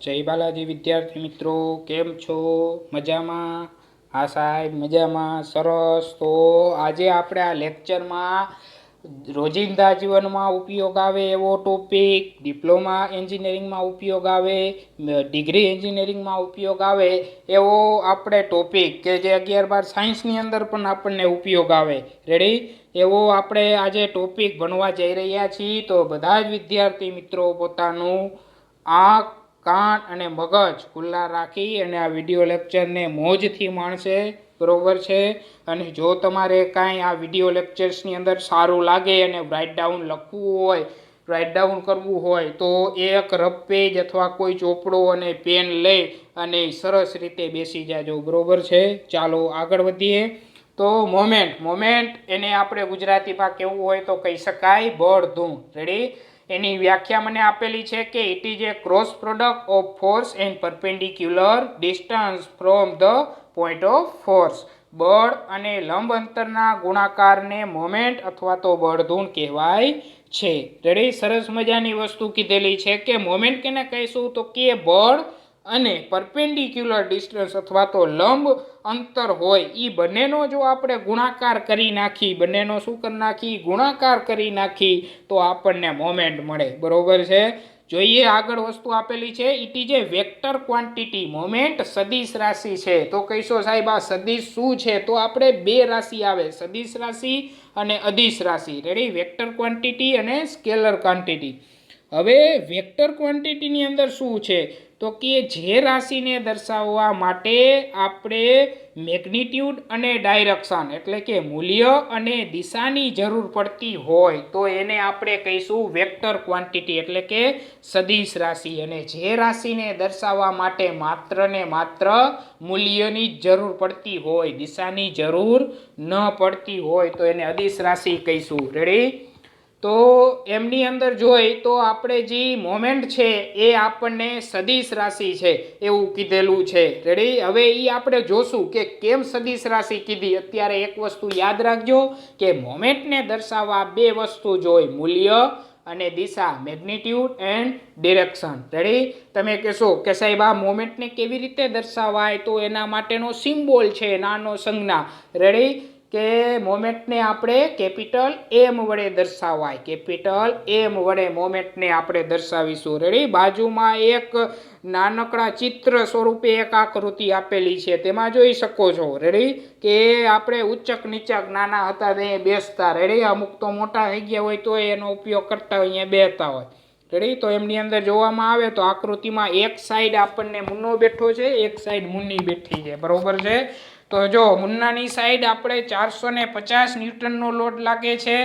જય બાલાજી વિદ્યાર્થી મિત્રો, કેમ છો? મજામાં? હા સાહેબ, મજામાં. સરસ. તો આજે આપણે આ લેક્ચરમાં રોજિંદા જીવનમાં ઉપયોગ આવે એવો ટોપિક ડિપ્લોમા એન્જિનિયરિંગમાં ઉપયોગ આવે ડિગ્રી એન્જિનિયરિંગમાં ઉપયોગ આવે એવો આપણે ટોપિક કે જે અગિયાર બાર સાયન્સની અંદર પણ આપણને ઉપયોગ આવે. રેડી એવો આપણે આજે ટોપિક ભણવા જઈ રહ્યા છીએ. તો બધા જ વિદ્યાર્થી મિત્રો પોતાનું આંખ કાન અને મગજ ખુલ્લા રાખી અને આ વીડિયો લેક્ચરને મોજથી માણશે, બરોબર છે? અને જો તમારે કાંઈ આ વીડિયો લેક્ચર્સની અંદર સારું લાગે અને રાઇટ ડાઉન લખવું હોય રાઇટ ડાઉન કરવું હોય, તો એક રફ પેજ અથવા કોઈ ચોપડો અને પેન લઈ અને સરસ રીતે બેસી જાજો, બરોબર છે? ચાલો આગળ વધીએ. તો મોમેન્ટ મોમેન્ટ એને આપણે ગુજરાતીમાં કેવું હોય તો કહી શકાય, બળધૂમ. રેડી એની વ્યાખ્યા મને આપેલી છે કે it is a cross product of force and perpendicular distance from the point of force બળ અને લંબ અંતરના ગુણાકારને મોમેન્ટ અથવા તો બળધૂણ કહેવાય છે. રેડી સરસ મજાની વસ્તુ કીધેલી છે કે મોમેન્ટ કેને કહીશું? તો કે બળ અને પરપેન્ડિક્યુલર ડિસ્ટન્સ અથવા તો લંબ અંતર હોય એ બંનેનો જો આપણે ગુણાકાર કરી નાખી, બંનેનો શું કરી નાખી? ગુણાકાર કરી નાખી, તો આપણને મોમેન્ટ મળે. બરોબર છે? જોઈએ આગળ વસ્તુ આપેલી છે it is a vector quantity. Moment સદિશ રાશિ છે. તો કહીશો સાહેબ, આ સદિશ શું છે? તો આપણે બે રાશિ આવે, સદિશ રાશિ અને અદિશ રાશિ. રેડી વેક્ટર ક્વોન્ટિટી અને સ્કેલર ક્વોન્ટિટી હવે વેક્ટર ક્વોન્ટિટીની અંદર શું છે? તો કે જે રાશિને દર્શાવવા માટે આપણે મેગ્નિટ્યુડ અને ડાયરેક્શન એટલે કે મૂલ્ય અને દિશાની જરૂર પડતી હોય તો એને આપણે કહીશું વેક્ટર ક્વોન્ટિટી એટલે કે સદિશ રાશિ. અને જે રાશિને દર્શાવવા માટે માત્ર ને માત્ર મૂલ્યની જ જરૂર પડતી હોય, દિશાની જરૂર ન પડતી હોય તો એને અદિશ રાશિ કહીશું. રેડી તો એમની અંદર જોઈ તો આપણે જે મોમેન્ટ છે એ આપણને સદિશ રાશિ છે એવું કીધેલું છે. રેડી હવે એ આપણે જોશું કે કેમ સદીશ રાશિ કીધી. અત્યારે એક વસ્તુ યાદ રાખજો કે મોમેન્ટને દર્શાવવા બે વસ્તુ જોઈ. મૂલ્ય અને દિશા મેગ્નિટ્યુડ એન્ડ ડિરેક્શન રેડી તમે કહેશો કે સાહેબ, આ મોમેન્ટને કેવી રીતે દર્શાવાય? તો એના માટેનો સિમ્બોલ છે, નાનો સંજ્ઞા. રેડી કે મોમેન્ટને આપણે કેપિટલ એમ વડે દર્શાવાય. કેપિટલ એમ વડે મોમેન્ટને આપણે દર્શાવીશું. રેડી બાજુમાં એક નાનકડા ચિત્ર સ્વરૂપે એક આકૃતિ આપેલી છે. તેમાં જોઈ શકો છો. રેડી કે આપણે ઉચ્ચક નીચક નાના હતા તે બેસતા. રેડી અમુક તો મોટા થઈ ગયા હોય તો એનો ઉપયોગ કરતા હોય, અહીંયા બેહતા હોય. રેડી તો એમની અંદર જોવામાં આવે તો આકૃતિમાં એક સાઈડ આપણને મુન્નો બેઠો છે, એક સાઈડ મુન્ની બેઠી છે. બરોબર છે? તો જો મુન્નાની સાઈડ આપણે ચારસો ને પચાસ ન્યૂટનનો લોડ લાગે છે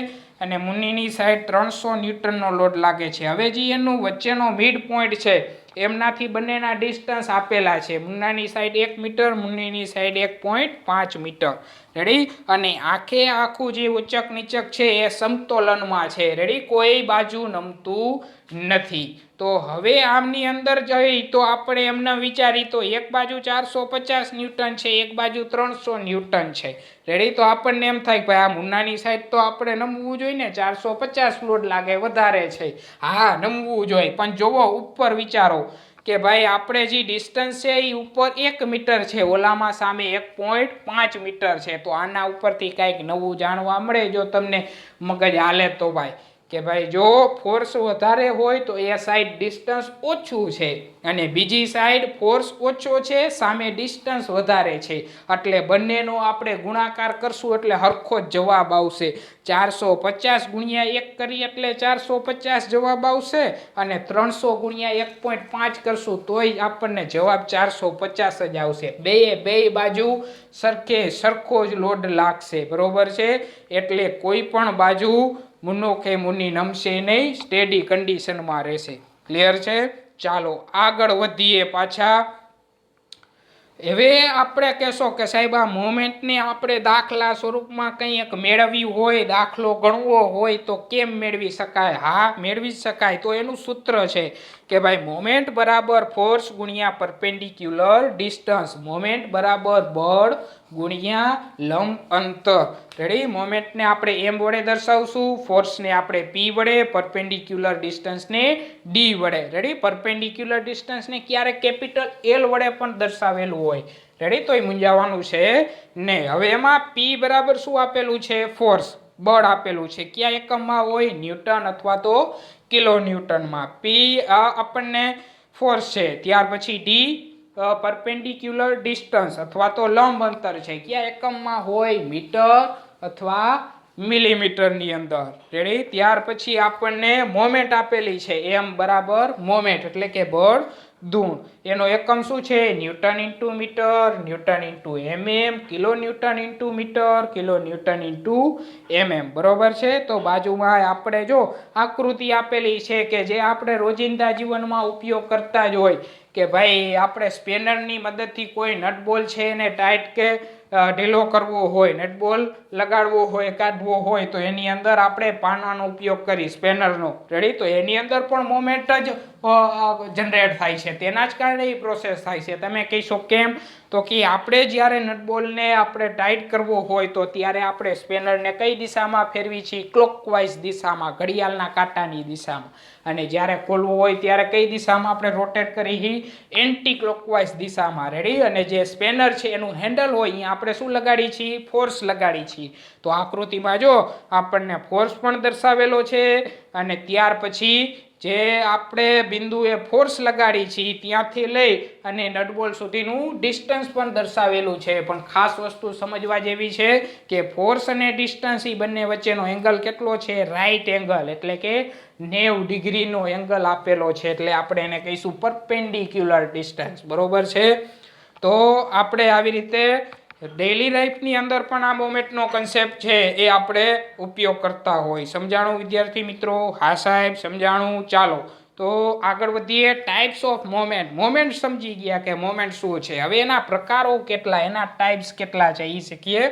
અને મુન્નીની સાઈડ ત્રણસો ન્યૂટનનો લોડ લાગે છે. હવે જે એનું વચ્ચેનો મિડ પોઈન્ટ છે, એમનાથી બંનેના ડિસ્ટન્સ આપેલા છે. મુન્નાની સાઈડ એક મીટર, મુન્નીની સાઈડ એક પોઈન્ટ પાંચ મીટર. રેડી અને આખે આખું જે ઉચક નીચક છે એ સમતોલનમાં છે. રેડી કોઈ બાજુ નમતું નથી. તો હવે આમની અંદર જઈ તો આપણે એમને વિચારી તો એક બાજુ ચારસો પચાસ ન્યૂટન છે, એક બાજુ ત્રણસો ન્યૂટન છે. રેડી તો આપણને એમ થાય કે ભાઈ આ મુન્નાની સાઈડ તો આપણે નમવું જોઈએ ને, ચારસો પચાસ લોડ લાગે વધારે છે. હા, નમવું જોઈએ. પણ જોવો, ઉપર વિચારો. કે ભાઈ, આપણે જે ડિસ્ટન્સ છે એ ઉપર એક મીટર છે, ઓલામાં સામે એક પોઈન્ટ પાંચ મીટર છે. તો આના ઉપરથી કાંઈક નવું જાણવા મળે જો તમને મગજ હાલે તો ભાઈ. કે ભાઈ જો ફોર્સ વધારે હોય તો એ સાઈડ ડિસ્ટન્સ ઓછું છે અને બીજી સાઈડ ફોર્સ ઓછો છે, સામે ડિસ્ટન્સ વધારે છે. એટલે બંનેનો આપણે ગુણાકાર કરશું એટલે હરખો જ જવાબ આવશે. ચારસો પચાસ ગુણ્યા એક કરી એટલે ચારસો પચાસ જવાબ આવશે અને ત્રણસો ગુણ્યા એક પોઈન્ટ પાંચ કરશું તોય આપણને જવાબ ચારસો પચાસ જ આવશે. બે બે બાજુ સરખે સરખો જ લોડ લાગશે. બરોબર છે? એટલે કોઈ પણ બાજુ મુન્નો કે મુન્ની નમશે નહીં સ્ટેડી કન્ડિશનમાં રહેશે. ક્લિયર છે? ચાલો, આગળ વધીએ પાછા. હવે આપણે કહેશો કે સાહેબ, આ મોમેન્ટને આપણે દાખલા સ્વરૂપમાં કંઈ એક મેળવ્યું હોય, દાખલો ગણવો હોય, તો કેમ મેળવી શકાય? હા, મેળવી શકાય. તો એનું સૂત્ર છે કે ભાઈ મોમેન્ટ બરાબર ફોર્સ ગુણ્યા પરપેન્ડિક્યુલર ડિસ્ટન્સ મોમેન્ટ બરાબર બળ ગુણ્યા લંબ અંતર રેડી મોમેન્ટને આપણે એમ વડે દર્શાવશું. ફોર્સને આપણે પી વડે પરપેન્ડિક્યુલર ડિસ્ટન્સને ડી વડે. રેડી પરપેન્ડિક્યુલર ડિસ્ટન્સને ક્યારેક કેપિટલ એલ વડે પણ દર્શાવેલું હોય. રેડી તોય મૂંઝાવાનું છે ને. હવે એમાં પી બરાબર શું આપેલું છે? ફોર્સ બળ આપેલું છે. કયા એકમમાં હોય? ન્યૂટન અથવા તો કિલો ન્યૂટનમાં પી આપણને ફોર્સ છે. ત્યાર પછી ડી પરપેન્ડિક્યુલર ડિસ્ટન્સ અથવા તો લંબ અંતર છે. કયા એકમમાં હોય? મીટર અથવા મિલીમીટરની અંદર. રેડી ત્યાર પછી આપણને મોમેન્ટ આપેલી છે. એમ બરાબર મોમેન્ટ એટલે કે બળ ધૂણ એનો એકમ શું છે? Newton into metre, newton into mm kilo newton into metre, kilo newton into mm બરોબર છે? તો બાજુમાં આપણે જો આકૃતિ આપેલી છે કે જે આપણે રોજિંદા જીવનમાં ઉપયોગ કરતા જ હોય કે ભાઈ આપણે સ્પેનરની મદદથી કોઈ નટબોલ છે એને ટાઈટ કે ઢીલો કરવો હોય નટબોલ લગાડવો હોય, કાઢવો હોય, તો એની અંદર આપણે પાનાનો ઉપયોગ કરી, સ્પેનરનો. રેડી તો એની અંદર પણ મોમેન્ટ જ જનરેટ થાય છે. તેના જ કારણે એ પ્રોસેસ થાય છે. તમે કહીશો કેમ? તો કે આપણે જ્યારે નટબોલને આપણે ટાઈટ કરવો હોય, તો ત્યારે આપણે સ્પેનરને કઈ દિશામાં ફેરવી છીએ? ક્લોકવાઇઝ દિશામાં, ઘડિયાળના કાંટાની દિશામાં. અને જ્યારે ખોલવું હોય, ત્યારે કઈ દિશામાં આપણે રોટેટ કરી? એન્ટી ક્લોકવાઇઝ દિશામાં. રેડી અને જે સ્પેનર છે, એનું હેન્ડલ હોય અહીંયા આપણે શું લગાડી છીએ ફોર્સ લગાડી છીએ તો આકૃતિમાં જો આપણને ફોર્સ પણ દર્શાવેલો છે અને ત્યાર પછી જે આપણે બિંદુએ ફોર્સ લગાડી છીએ ત્યાંથી લઈ અને નટબોલ સુધીનું ડિસ્ટન્સ પણ દર્શાવેલું છે. પણ ખાસ વસ્તુ સમજવા જેવી છે કે ફોર્સ અને ડિસ્ટન્સ એ બંને વચ્ચેનો એંગલ કેટલો છે? રાઈટ એંગલ એટલે કે નેવ ડિગ્રીનો એંગલ આપેલો છે. એટલે આપણે એને કહીશું પરપેન્ડિક્યુલર ડિસ્ટન્સ બરોબર છે? તો આપણે આવી રીતે ડેઈલી લાઈફની અંદર પણ આ મોમેન્ટનો કન્સેપ્ટ છે એ આપણે ઉપયોગ કરતા હોય. સમજાણું, વિદ્યાર્થી મિત્રો? હા, સાહેબ, સમજાણું? ચાલો. તો આગળ વધીએ. ટાઈપ્સ ઓફ મોમેન્ટ મોમેન્ટ સમજી ગયા કે મોમેન્ટ શું છે? હવે એના પ્રકારો કેટલા, એના ટાઈપ્સ કેટલા છે? એ શીખીએ.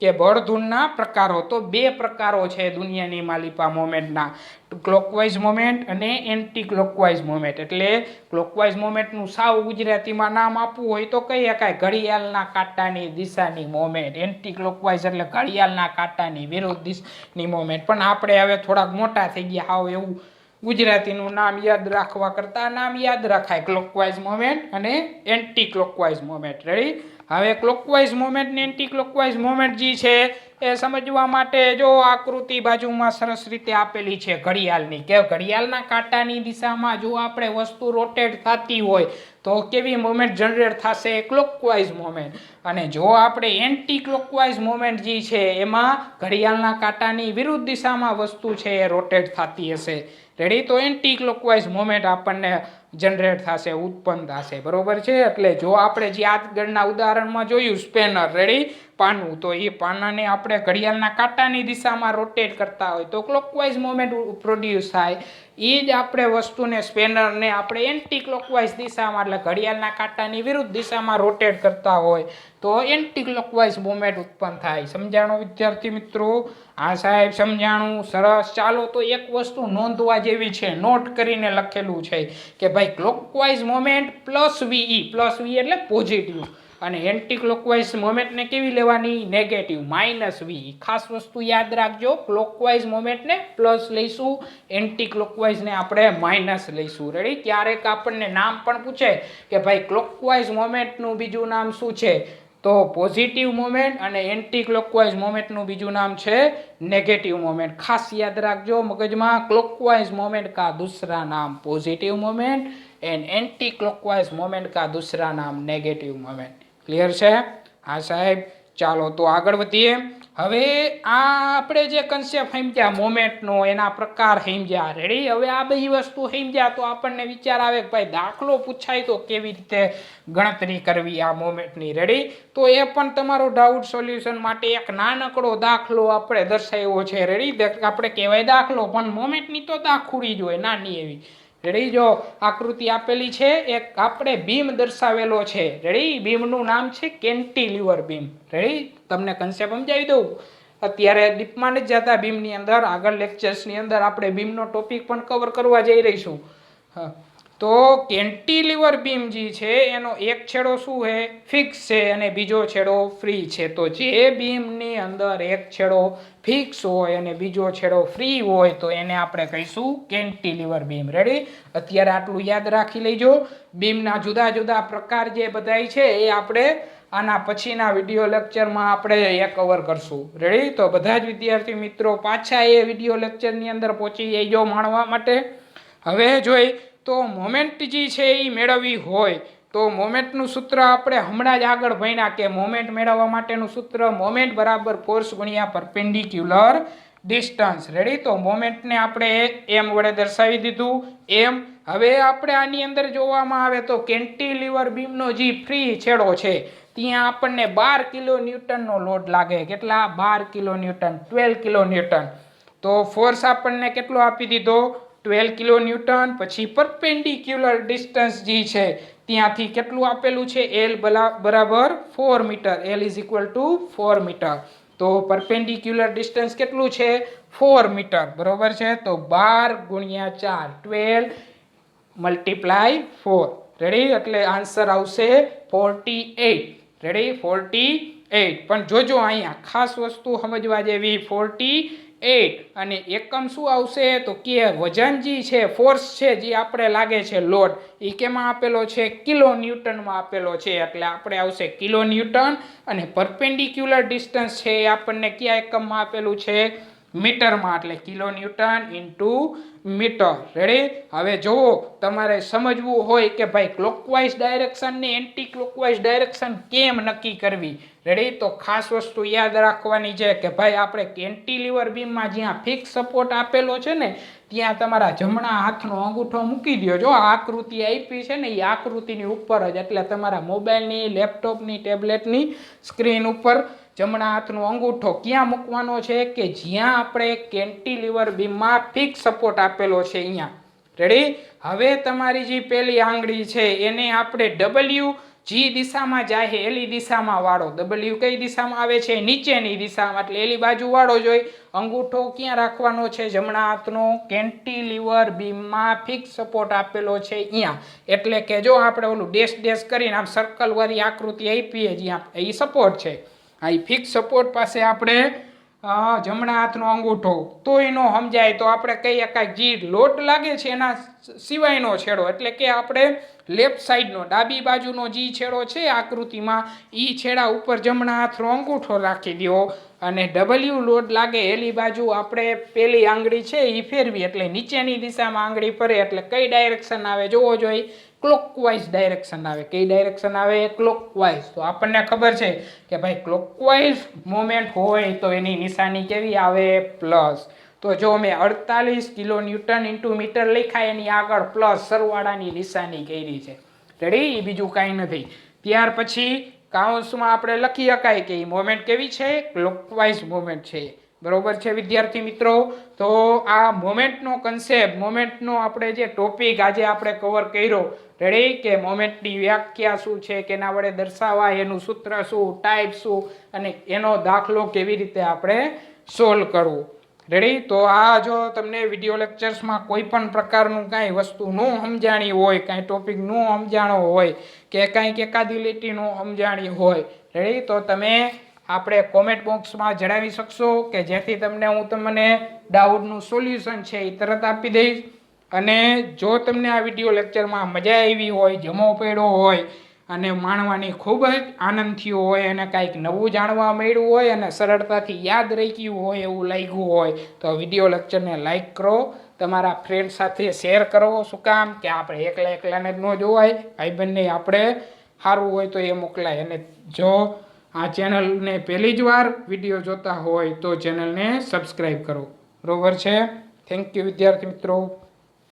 કે બળધૂનના પ્રકારો તો બે પ્રકારો છે દુનિયાની માલિપા મોમેન્ટના. ક્લોકવાઇઝ મોમેન્ટ અને એન્ટી ક્લોકવાઇઝ મોમેન્ટ એટલે ક્લોકવાઇઝ મોમેન્ટનું સાવ ગુજરાતીમાં નામ આપવું હોય તો કહી શકાય. ઘડિયાળના કાંટાની દિશાની મોમેન્ટ એન્ટી ક્લોકવાઇઝ એટલે ઘડિયાળના કાંટાની વિરુદ્ધ દિશાની મોમેન્ટ પણ આપણે હવે થોડાક મોટા થઈ ગયા. હાવ એવું ગુજરાતીનું નામ યાદ રાખવા કરતાં નામ યાદ રાખાય. ક્લોકવાઇઝ મોમેન્ટ અને એન્ટી ક્લોકવાઇઝ મોમેન્ટ રેડી હવે ક્લોકવાઇઝ મોમેન્ટ ને એન્ટી ક્લોકવાઇઝ મોમેન્ટ જે છે, એ સમજવા માટે જો આકૃતિ બાજુમાં સરસ રીતે આપેલી છે ઘડિયાળની. કે ઘડિયાળના કાંટાની દિશામાં જો આપણે વસ્તુ રોટેટ થતી હોય, તો કેવી મોમેન્ટ જનરેટ થશે? ક્લોકવાઇઝ મોમેન્ટ અને જો આપણે એન્ટી ક્લોકવાઇઝ મોમેન્ટ જે છે, એમાં ઘડિયાળના કાંટાની વિરુદ્ધ દિશામાં વસ્તુ છે, એ રોટેટ થતી હશે. રેડી તો એન્ટી ક્લોકવાઇઝ મોમેન્ટ આપણને જનરેટ થશે, ઉત્પન્ન થશે. બરોબર છે? એટલે જો આપણે જે આગળના ઉદાહરણમાં જોયું સ્પેનર રેડી પાનું તો એ પાનાને આપણે ઘડિયાળના કાંટાની દિશામાં રોટેટ કરતા હોય. તો ક્લોકવાઇઝ મોમેન્ટ પ્રોડ્યુસ થાય. એ જ આપણે વસ્તુને સ્પેનરને આપણે એન્ટી ક્લોકવાઇઝ દિશામાં, એટલે ઘડિયાળના કાંટાની વિરુદ્ધ દિશામાં રોટેટ કરતા હોય. તો એન્ટી ક્લોકવાઇઝ મોમેન્ટ ઉત્પન્ન થાય. સમજાણું વિદ્યાર્થી મિત્રો? હા સાહેબ, સમજાણું? સરસ. ચાલો તો એક વસ્તુ નોંધવા જેવી છે. નોટ કરીને લખેલું છે કે ભાઈ clockwise moment plus ve. Plus ve એટલે પોઝિટિવ. અને એન્ટી ક્લોકવાઇઝ મોમેન્ટને કેવી લેવાની? નેગેટિવ. માઇનસ વી ખાસ વસ્તુ યાદ રાખજો. ક્લોકવાઇઝ મોમેન્ટને પ્લસ લઈશું. એન્ટી ક્લોકવાઇઝને આપણે માઇનસ લઈશું. રેડી? ક્યારેક આપણને નામ પણ પૂછે કે ભાઈ ક્લોકવાઇઝ મોમેન્ટનું બીજું નામ શું છે? તો પોઝિટિવ મોમેન્ટ અને એન્ટી ક્લોકવાઇઝ મોમેન્ટનું બીજું નામ છે નેગેટિવ મોમેન્ટ ખાસ યાદ રાખજો, મગજમાં ક્લોકવાઇઝ મોમેન્ટ કા દૂસરા નામ positive moment and anti clockwise moment કા દૂસરા નામ નેગેટિવ મોમેન્ટ ક્લિયર છે? હા સાહેબ, ચાલો તો આગળ વધીએ. હવે આ આપણે જે કન્સેપ્ટ સમજ્યા મોમેન્ટનો એના પ્રકાર સમજ્યા રેડી હવે આ બધી વસ્તુ સમજ્યા તો આપણને વિચાર આવે કે ભાઈ દાખલો પૂછાય તો કેવી રીતે ગણતરી કરવી આ મોમેન્ટની રેડી તો એ પણ તમારો ડાઉટ સોલ્યુશન માટે એક નાનકડો દાખલો આપણે દર્શાવ્યો છે રેડી આપણે કહેવાય દાખલો, પણ મોમેન્ટની તો દાખુડી જ હોય, નાની એવી. રેડી? જો આકૃતિ આપેલી છે, એક આપણે બીમ દર્શાવેલો છે. રેડી? બીમનું નામ છે કેન્ટીલિવર બીમ રેડી? તમને કન્સેપ્ટ સમજાવી દઉં? અત્યારે ડીપમાં નથી જતા બીમની અંદર, આગળ લેક્ચર્સની અંદર આપણે બીમનો ટોપિક પણ કવર કરવા જઈ રહીશું. હા. તો કેન્ટીલિવર બીમ જે છે, એનો એક છેડો શું છે? ફિક્સ છે અને બીજો છેડો ફ્રી છે. તો જે બીમની અંદર એક છેડો ફિક્સ હોય અને બીજો છેડો ફ્રી હોય, તો એને આપણે કહીશું કેન્ટીલિવર બીમ. રેડી અત્યારે આટલું યાદ રાખી લેજો. બીમના જુદા જુદા પ્રકાર જે બધાય છે, એ આપણે આના પછીના વીડિયો લેક્ચરમાં આપણે એ કવર કરશું. રેડી તો બધા જ વિદ્યાર્થી મિત્રો, પાછા એ વીડિયો લેક્ચરની અંદર પહોંચી જઈજો માણવા માટે. હવે જોઈ તો મોમેન્ટ જે છે એ મેળવવી હોય, તો મોમેન્ટનું સૂત્ર આપણે હમણાં જ આગળ ભણ્યા કે મોમેન્ટ મેળવવા માટેનું સૂત્ર મોમેન્ટ બરાબર ફોર્સ ગુણ્યા પરપેન્ડિક્યુલર ડિસ્ટન્સ રેડી તો મોમેન્ટને આપણે એમ વડે દર્શાવી દીધું. એમ હવે આપણે આની અંદર જોવામાં આવે તો કેન્ટીલિવર બીમનો જે ફ્રી છેડો છે, ત્યાં આપણને બાર કિલો ન્યૂટનનો લોડ લાગે. કેટલા? બાર kilo newton twelve kilo newton તો ફોર્સ આપણને કેટલો આપી દીધો? ટ્વેલ્વ કિલો ન્યૂટન, પછી પરપેન્ડિક્યુલર ડિસ્ટન્સ જે છે, ત્યાંથી કેટલું આપેલું છે? એલ બરાબર four metre L is equal to four metre તો પરપેન્ડિક્યુલર ડિસ્ટન્સ કેટલું છે? ફોર મીટર બરાબર છે? તો બાર ગુણ્યા ચાર ટ્વેલ્વ મલ્ટીપ્લાય ફોર રેડી એટલે આન્સર આવશે forty eight ready forty eight પણ જોજો અહીંયા, ખાસ વસ્તુ સમજવા જેવી ફોર્ટી એઇટ અને એકમ શું આવશે? તો કે વજન જે છે ફોર્સ છે, જે આપણે લાગે છે લોડ. એ કેમાં આપેલો છે? કિલો ન્યૂટનમાં આપેલો છે. એટલે આપણે આવશે કિલો ન્યૂટન અને પરપેન્ડિક્યુલર ડિસ્ટન્સ છે એ આપણને કયા એકમમાં આપેલું છે? મીટરમાં, એટલે kilo newton into metre. Ready હવે જુઓ, તમારે સમજવું હોય કે ભાઈ ક્લોકવાઇઝ ડાયરેક્શન ને એન્ટી ક્લોકવાઇઝ ડાયરેક્શન કેમ નક્કી કરવી? રેડી તો ખાસ વસ્તુ યાદ રાખવાની છે કે ભાઈ આપણે કેન્ટીલિવર બીમમાં જ્યાં ફિક્સ સપોર્ટ આપેલો છે ને, ત્યાં તમારા જમણા હાથનો અંગૂઠો મૂકી દો જો આ આકૃતિ આપી છે ને, એ આકૃતિની ઉપર જ, એટલે તમારા મોબાઈલની લેપટોપની ટેબ્લેટની સ્ક્રીન ઉપર જમણા હાથનો અંગૂઠો ક્યાં મૂકવાનો છે કે જ્યાં આપણે કેન્ટીલિવર બીમમાં ફિક્સ સપોર્ટ આપેલો છે અહીંયા? રેડી હવે તમારી જે પેલી આંગળી છે એને આપણે ડબલ્યુ જી દિશામાં જાય એલી દિશામાં વાળો. ડબલ્યુ કઈ દિશામાં આવે છે? નીચેની દિશામાં. એટલે એલી બાજુ વાળો જોઈ અંગૂઠો ક્યાં રાખવાનો છે? જમણા હાથનો કેન્ટીલિવર બીમમાં ફિક્સ સપોર્ટ આપેલો છે અહીંયા. એટલે કે જો આપણે ઓલું ડેશ ડેશ કરીને આમ સર્કલ વાળી આકૃતિ આપીએ જ્યાં એ સપોર્ટ છે. આ ફિક્સ સપોર્ટ પાસે આપણે જમણા હાથનો અંગૂઠો. તો એનો સમજાય. તો આપણે કહીએ કાંઈ જે, લોટ લાગે છે એના સિવાયનો છેડો. એટલે કે આપણે લેફ્ટ સાઈડનો ડાબી બાજુનો જે છેડો છે, આકૃતિમાં એ છેડા ઉપર જમણા હાથનો અંગૂઠો રાખી દો અને ડબલ્યુ લોડ લાગે, એલી બાજુ આપણે પેલી આંગળી છે એ ફેરવી. એટલે નીચેની દિશામાં આંગળી ફરે. એટલે કઈ ડાયરેક્શન આવે જોવો જોઈએ ક્લોકવાઇઝ ડાયરેક્શન આવે. કઈ ડાયરેક્શન આવે? ક્લોકવાઇઝ તો આપણને ખબર છે કે ભાઈ ક્લોકવાઇઝ મોમેન્ટ હોય તો એની નિશાની કેવી આવે? પ્લસ તો જો મેં અડતાલીસ કિલો ન્યૂટન ઇન્ટુ મીટર લખાય, એની આગળ પ્લસ સરવાળાની નિશાની કરી છે. રેડી એ બીજું કાંઈ નથી. ત્યાર પછી કાઉન્સમાં આપણે લખી શકાય કે એ મોમેન્ટ કેવી છે? ક્લોકવાઇઝ મોમેન્ટ છે. બરોબર છે વિદ્યાર્થી મિત્રો? તો આ મોમેન્ટનો કન્સેપ્ટ મોમેન્ટનો આપણે જે ટોપિક આજે આપણે કવર કર્યો રેડી કે મોમેન્ટની વ્યાખ્યા શું છે કે એના વડે દર્શાવાય, એનું સૂત્ર શું ટાઈપ શું, અને એનો દાખલો કેવી રીતે આપણે સોલ્વ કરવું? રેડી તો આ જો તમને વીડિયો લેક્ચર્સમાં કોઈ પણ પ્રકારનું કાંઈ વસ્તુ ન સમજાણી હોય, કાંઈ ટોપિક ન સમજાણો હોય, કે કાંઈક એકાદી લીટીનું સમજાણી હોય રેડી તો તમે આપણે કોમેન્ટ બોક્સમાં જણાવી શકશો કે જેથી તમને હું તમને ડાઉટનું સોલ્યુશન છે એ તરત આપી દઈશ. અને જો તમને આ વીડિયો લેક્ચરમાં મજા આવી હોય, જમો પડ્યો હોય અને માણવાની ખૂબ જ આનંદ થયો હોય અને કાંઈક નવું જાણવા મળ્યું હોય અને સરળતાથી યાદ રહી ગયું હોય એવું લાગ્યું હોય, તો વીડિયો લેક્ચરને લાઇક કરો. તમારા ફ્રેન્ડ સાથે શેર કરો. શું કામ? કે આપણે એકલા એકલાને જ ન જોવાય. ભાઈબંધને આપણે સારું હોય તો એ મોકલાય. અને જો આ ચેનલને પહેલી જ વાર વીડિયો જોતા હોય તો ચેનલને સબસ્ક્રાઈબ કરો. બરોબર છે? થેન્ક યુ વિદ્યાર્થી મિત્રો.